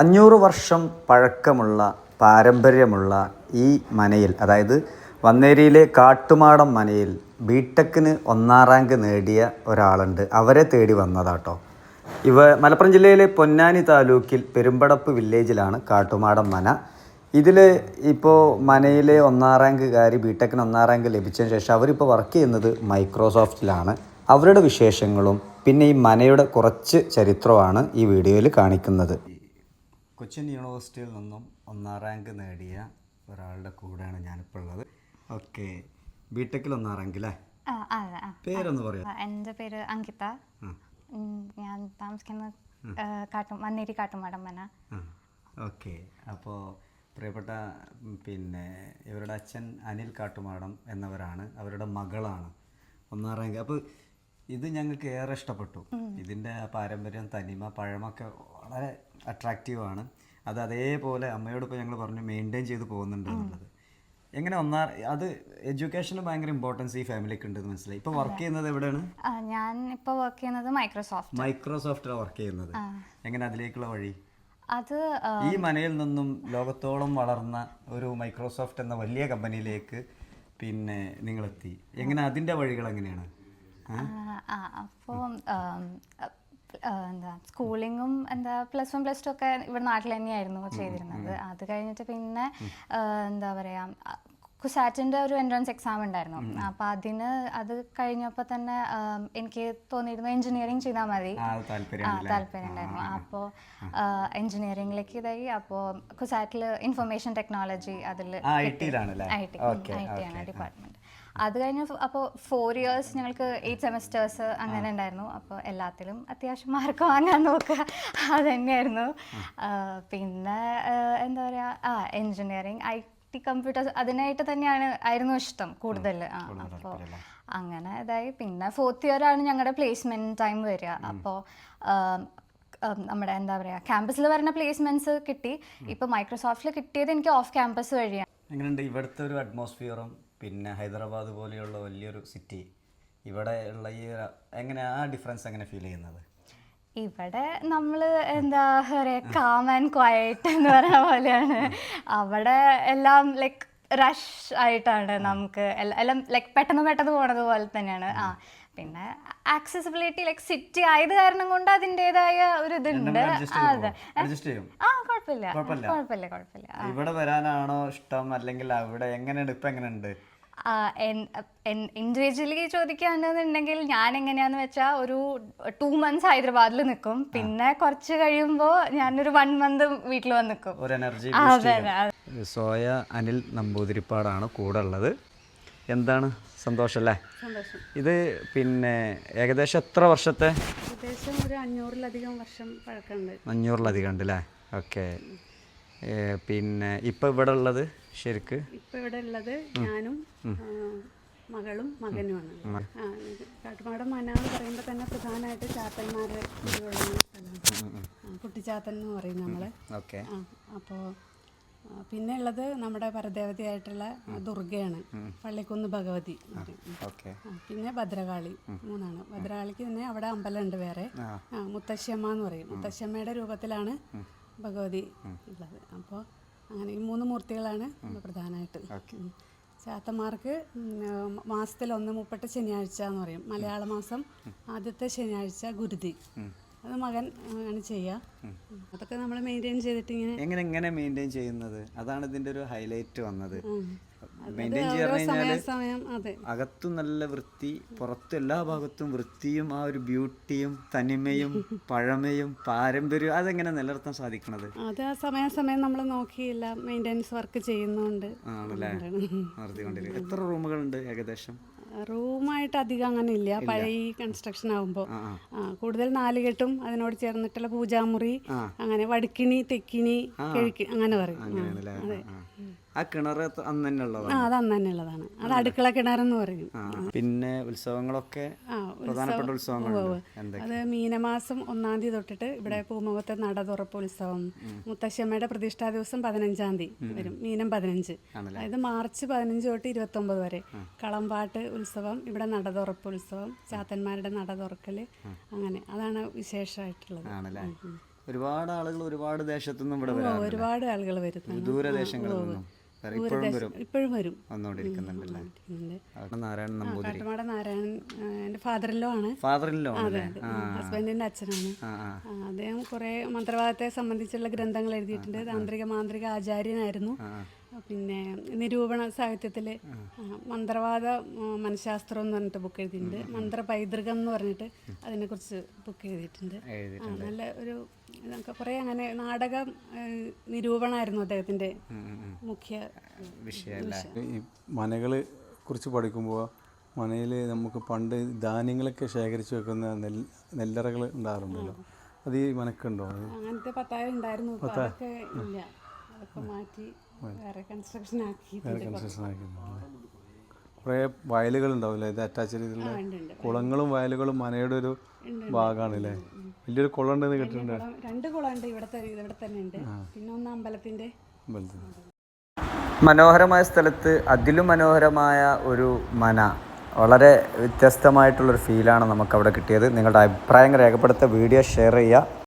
അഞ്ഞൂറ് വർഷം പഴക്കമുള്ള പാരമ്പര്യമുള്ള ഈ മനയിൽ അതായത് വന്നേരിയിലെ കാട്ടുമാടം മനയിൽ ബി ടെക്കിന് ഒന്നാം റാങ്ക് നേടിയ ഒരാളുണ്ട്. അവരെ തേടി വന്നതാട്ടോ. ഇവ മലപ്പുറം ജില്ലയിലെ പൊന്നാനി താലൂക്കിൽ പെരുമ്പടപ്പ് വില്ലേജിലാണ് കാട്ടുമാടം മന. ഇതിൽ ഇപ്പോൾ മനയിലെ ഒന്നാം റാങ്ക്കാരി ബി ടെക്കിന് ഒന്നാം റാങ്ക് ലഭിച്ചതിന് ശേഷം അവരിപ്പോൾ വർക്ക് ചെയ്യുന്നത് മൈക്രോസോഫ്റ്റിലാണ്. അവരുടെ വിശേഷങ്ങളും പിന്നെ ഈ മനയുടെ കുറച്ച് ചരിത്രമാണ് ഈ വീഡിയോയിൽ കാണിക്കുന്നത്. കൊച്ചിൻ യൂണിവേഴ്സിറ്റിയിൽ നിന്നും ഒന്നാം റാങ്ക് നേടിയ ഒരാളുടെ കൂടെയാണ് ഞാനിപ്പോൾ ഉള്ളത്. ഓക്കെ. ബിടെക്കിൽ ഒന്നാം റാങ്ക് അല്ലേ. പേരൊന്ന് പറയാം. എന്റെ പേര് അങ്കിത. ഞാൻ താമസിക്കുന്നത് ആ, കാട്ടും മന്നേരി കാട്ടുമാടമ്മന. ഓക്കെ. അപ്പോൾ പ്രിയപ്പെട്ട പിന്നെ ഇവരുടെ അച്ഛൻ അനിൽ കാട്ടുമാടം എന്നവരാണ്. അവരുടെ മകളാണ് ഒന്നാം റാങ്ക്. അപ്പോൾ ഇത് ഞങ്ങൾക്ക് ഏറെ ഇഷ്ടപ്പെട്ടു. ഇതിന്റെ പാരമ്പര്യം തനിമ പഴമൊക്കെ വളരെ അട്രാക്റ്റീവ് ആണ്. അത് അതേപോലെ അമ്മയോട് ഇപ്പോൾ ഞങ്ങൾ പറഞ്ഞു മെയിന്റെയിൻ ചെയ്ത് പോകുന്നുണ്ട് എന്നുള്ളത്. എങ്ങനെ ഒന്നാ അത് എഡ്യൂക്കേഷന് ഭയങ്കര ഇമ്പോർട്ടൻസ് ഈ ഫാമിലിക്ക് ഉണ്ടെന്ന് മനസ്സിലായി. ഇപ്പൊ വർക്ക് ചെയ്യുന്നത് എവിടെയാണ്? ഞാൻ ഇപ്പൊ വർക്ക് ചെയ്യുന്നത് മൈക്രോസോഫ്റ്റ് മൈക്രോസോഫ്റ്റിലാണ് വർക്ക് ചെയ്യുന്നത്. എങ്ങനെ അതിലേക്കുള്ള വഴി? അത് ഈ മനയിൽ നിന്നും ലോകത്തോളം വളർന്ന ഒരു മൈക്രോസോഫ്റ്റ് എന്ന വലിയ കമ്പനിയിലേക്ക് പിന്നെ നിങ്ങളെത്തി. എങ്ങനെ അതിന്റെ വഴികൾ എങ്ങനെയാണ് അപ്പോൾ എന്താ സ്കൂളിങ്ങും എന്താ പ്ലസ് വൺ പ്ലസ് ടു ഒക്കെ ഇവിടെ നാട്ടിൽ തന്നെയായിരുന്നു ചെയ്തിരുന്നത്. അത് കഴിഞ്ഞിട്ട് പിന്നെ എന്താ പറയുക കുസാറ്റിന്റെ ഒരു എൻട്രൻസ് എക്സാം ഉണ്ടായിരുന്നു. അപ്പൊ അതിന് അത് കഴിഞ്ഞപ്പോൾ തന്നെ എനിക്ക് തോന്നിയിരുന്നു എഞ്ചിനീയറിംഗ് ചെയ്താൽ മതി. ആ താല്പര്യം ഉണ്ടായിരുന്നു. അപ്പോൾ എഞ്ചിനീയറിംഗിലേക്ക് ഇതായി. അപ്പോൾ കുസാറ്റിൽ ഇൻഫർമേഷൻ ടെക്നോളജി അതിൽ ടി ഐ ടി ആണ് ഡിപ്പാർട്ട്മെന്റ് അത് കഴിഞ്ഞ് അപ്പോൾ ഫോർ ഇയേഴ്സ് ഞങ്ങൾക്ക് എയ്റ്റ് സെമസ്റ്റേഴ്സ് അങ്ങനെ ഉണ്ടായിരുന്നു. അപ്പോൾ എല്ലാത്തിലും അത്യാവശ്യം മാർക്ക് വാങ്ങാൻ നോക്കുക. അത് തന്നെയായിരുന്നു പിന്നെ എന്താ പറയുക ആ എൻജിനീയറിങ് ഐ ടി കമ്പ്യൂട്ടേഴ്സ് അതിനായിട്ട് തന്നെയാണ് ആയിരുന്നു ഇഷ്ടം കൂടുതൽ ആ അപ്പോൾ അങ്ങനെ ഇതായി. പിന്നെ ഫോർത്ത് ഇയർ ആണ് ഞങ്ങളുടെ പ്ലേസ്മെന്റ് ടൈം വരിക. അപ്പോൾ നമ്മുടെ എന്താ പറയുക ക്യാമ്പസിൽ വരുന്ന പ്ലേസ്മെന്റ്സ് കിട്ടി. ഇപ്പോൾ മൈക്രോസോഫ്റ്റിൽ കിട്ടിയത് എനിക്ക് ഓഫ് ക്യാമ്പസ് വഴിയാണ്. എങ്ങനെയുണ്ട് ഇവിടുത്തെ ഒരു അറ്റ്മോസ്ഫിയറും പിന്നെ ഹൈദരാബാദ് പോലെയുള്ള വലിയൊരു സിറ്റി ഇവിടെ ഉള്ള ഈ എങ്ങനെ ആ ഡിഫറൻസ് എങ്ങനെ ഫീൽ ചെയ്യുന്നത്? ഇവിടെ നമ്മൾ എന്താ പറയുക കാം ആൻഡ് ക്വയറ്റ് എന്ന് പറയുന്ന പോലെയാണ്. അവിടെ എല്ലാം ലൈക്ക് റഷ് ആയിട്ടാണ് നമുക്ക് എല്ലാം ലൈക്ക് പെട്ടെന്ന് പെട്ടെന്ന് പോണത് പോലെ തന്നെയാണ്. ആ പിന്നെ ആക്സസിബിലിറ്റി ലൈക്ക് സിറ്റി ആയത് കാരണം കൊണ്ട് അതിന്റെതായ ഒരു ഇതുണ്ട്. അതെ. ആ കുഴപ്പമില്ല. കുഴപ്പമില്ല. കുഴപ്പമില്ല കുഴപ്പമില്ല. ഇവിടെ വരാനാണോ ഇഷ്ടം? അല്ലെങ്കിൽ അവിടെ എങ്ങനെയുണ്ട്? ഇപ്പം എങ്ങനെയുണ്ട്? ഇൻഡിവിജ്വലി ചോദിക്കുകയാണെന്നുണ്ടെങ്കിൽ ഞാൻ എങ്ങനെയാന്ന് വെച്ചാൽ ഒരു ടു മന്ത്സ് ഹൈദരാബാദിൽ നിൽക്കും പിന്നെ കുറച്ച് കഴിയുമ്പോൾ ഞാനൊരു വൺ മന്ത് വീട്ടിൽ വന്ന് നിൽക്കും ഒരു എനർജി അതെ അതെ സോയ അനിൽ നമ്പൂതിരിപ്പാടാണ് കൂടെ ഉള്ളത്. എന്താണ് സന്തോഷല്ലേ ഇത് പിന്നെ ഏകദേശം എത്ര വർഷത്തെ? ഏകദേശം ഒരു അഞ്ഞൂറിലധികം വർഷം പഴക്കമുണ്ട്. അഞ്ഞൂറിലധികം ഉണ്ട് അല്ലേ? ഓക്കെ. പിന്നെ ഇപ്പം ഇവിടെ ഉള്ളത് ശരിക്ക്? ഇപ്പൊ ഇവിടെ ഉള്ളത് ഞാനും മകളും മകനുമാണ് കാട്ടുമാടം മന എന്ന് പറയുമ്പോൾ തന്നെ പ്രധാനമായിട്ട് ചാത്തന്മാരെ കുട്ടിച്ചാത്തൻ എന്ന് പറയും ഓക്കെ. ആ അപ്പോൾ പിന്നെ ഉള്ളത് നമ്മുടെ പരദേവതയായിട്ടുള്ള ദുർഗയാണ്. പള്ളിക്കുന്ന് ഭഗവതി പിന്നെ ഭദ്രകാളി മൂന്നാണ്. ഭദ്രകാളിക്ക് തന്നെ അവിടെ അമ്പലമുണ്ട് വേറെ. മുത്തശ്ശിയമ്മ മുത്തശ്ശമ്മ എന്ന് പറയും. മുത്തശ്ശമ്മയുടെ രൂപത്തിലാണ് ഭഗവതി ഉള്ളത്. അപ്പോൾ അങ്ങനെ ഈ മൂന്ന് മൂർത്തികളാണ് പ്രധാനമായിട്ട്. ചാത്തന്മാർക്ക് മാസത്തിൽ ഒന്ന് മുപ്പട്ട് ശനിയാഴ്ച എന്ന് പറയും. മലയാള മാസം ആദ്യത്തെ ശനിയാഴ്ച ഗുരുതി. അത് മകൻ അങ്ങനെ ആണ് ചെയ്യുക അതൊക്കെ നമ്മൾ മെയിന്റെയിൻ ചെയ്തിട്ട് ഇങ്ങനെ എങ്ങനെ എങ്ങനെ മെയിന്റെയിൻ ചെയ്യുന്നത്? അതാണ് ഇതിന്റെ ഒരു ഹൈലൈറ്റ് വന്നത്. മെയിന്റെയിൻ ചെയ്യാൻ കഴിഞ്ഞാൽ അതെ. അകത്തും നല്ല വൃത്തി പുറത്തും എല്ലാ ഭാഗത്തും വൃത്തിയും ആ ഒരു ബ്യൂട്ടിയും തനിമയും പഴമയും പാരമ്പര്യവും അതെങ്ങനെ നിലനിർത്താൻ സാധിക്കണത്? അത് ആ സമയാസമയം നമ്മൾ നോക്കിയില്ല മെയിന്റെനൻസ് വർക്ക് ചെയ്യുന്നുണ്ട്. ആണല്ലേ? നടത്തിക്കൊണ്ടിരിക്കുക എത്ര റൂമുകളുണ്ട് ഏകദേശം? റൂമായിട്ട് അധികം അങ്ങനെ ഇല്ല. പഴയ കൺസ്ട്രക്ഷൻ ആകുമ്പോൾ കൂടുതൽ നാലുകെട്ടും അതിനോട് ചേർന്നിട്ടുള്ള പൂജാമുറി അങ്ങനെ വടുക്കിണി തെക്കിണി കിഴക്കി അങ്ങനെ പറയും. അങ്ങനെയാണല്ലേ? ആ, കിണർ അന്ന് തന്നെ ഉള്ളതാണ്. അത് അന്ന് തന്നെ ഉള്ളതാണ്. അത് അടുക്കള കിണറെന്ന് പറയും. പിന്നെ ഉത്സവങ്ങളൊക്കെ പ്രധാനപ്പെട്ട ഉത്സവങ്ങൾ അത് മീനമാസം ഒന്നാം തീയതി തൊട്ടിട്ട് ഇവിടെ പൂമുഖത്തെ നട തുറപ്പ് ഉത്സവം മുത്തശ്ശമ്മയുടെ പ്രതിഷ്ഠാ ദിവസം പതിനഞ്ചാം തീയതി വരും. മീനം പതിനഞ്ച്. അതായത് മാർച്ച് പതിനഞ്ച് തൊട്ട് ഇരുപത്തൊമ്പത് വരെ. കളമ്പാട്ട് ഉത്സവം ഇവിടെ നട തുറപ്പ് ഉത്സവം ചാത്തന്മാരുടെ നട തുറക്കൽ അങ്ങനെ. അതാണ് വിശേഷമായിട്ടുള്ളത്. ഒരുപാട് ആളുകൾ ഒരുപാട് ദേശത്തുനിന്നും ഇവിടെ ഒരുപാട് ആളുകൾ വരുന്നു ദൂരദേശങ്ങളിൽ നിന്നും. ഇപ്പോഴും വരും. കാട്ടുമാട നാരായണൻ എന്റെ ഫാദറിലോ ആണ്. ഹസ്ബൻഡിന്റെ അച്ഛനാണ്. അദ്ദേഹം കുറേ മന്ത്രവാദത്തെ സംബന്ധിച്ചുള്ള ഗ്രന്ഥങ്ങൾ എഴുതിയിട്ടുണ്ട്. താന്ത്രിക മാന്ത്രിക ആചാര്യനായിരുന്നു. പിന്നെ നിരൂപണ സാഹിത്യത്തിൽ മന്ത്രവാദ മനഃശാസ്ത്രം എന്ന് പറഞ്ഞിട്ട് ബുക്ക് എഴുതിയിട്ടുണ്ട്. മന്ത്ര പൈതൃകം എന്ന് പറഞ്ഞിട്ട് അതിനെക്കുറിച്ച് ബുക്ക് എഴുതിയിട്ടുണ്ട്. നല്ല ഒരു നമുക്ക് കുറേ അങ്ങനെ നാടകം നിരൂപണമായിരുന്നു അദ്ദേഹത്തിന്റെ മുഖ്യ വിഷയം. ഈ മനകളെ കുറിച്ച് പഠിക്കുമ്പോൾ മനയിൽ നമുക്ക് പണ്ട് ധാന്യങ്ങളൊക്കെ ശേഖരിച്ച് വെക്കുന്ന നെൽ നെല്ലറകൾ ഉണ്ടാകാറുണ്ടല്ലോ അത് ഈ മനക്കുണ്ടോ? അങ്ങനത്തെ പത്തായം ഉണ്ടായിരുന്നു ഇല്ല. അതൊക്കെ മാറ്റി കൺസ്ട്രക്ഷൻ ആക്കിയിട്ടുണ്ടല്ലേ കുറേ വയലുകളുണ്ടാവില്ലേ ഇത് അറ്റാച്ച് ചെയ്തിട്ടുള്ള. കുളങ്ങളും വയലുകളും മനയുടെ ഒരു ഭാഗമാണ് അല്ലേ വലിയൊരു കുളം ഉണ്ടെന്ന് കേട്ടിട്ടുണ്ട്. രണ്ട് കുളമുണ്ട് ഇവിടെ ഇവിടെ തന്നെ ഉണ്ട്. പിന്നെ ഒന്ന് അമ്പലത്തിന്റെ മനോഹരമായ സ്ഥലത്ത് അതിലും മനോഹരമായ ഒരു മന. വളരെ വ്യത്യസ്തമായിട്ടുള്ളൊരു ഫീലാണ് നമുക്ക് അവിടെ കിട്ടിയത്. നിങ്ങളുടെ അഭിപ്രായങ്ങൾ രേഖപ്പെടുത്ത വീഡിയോ ഷെയർ ചെയ്യുക.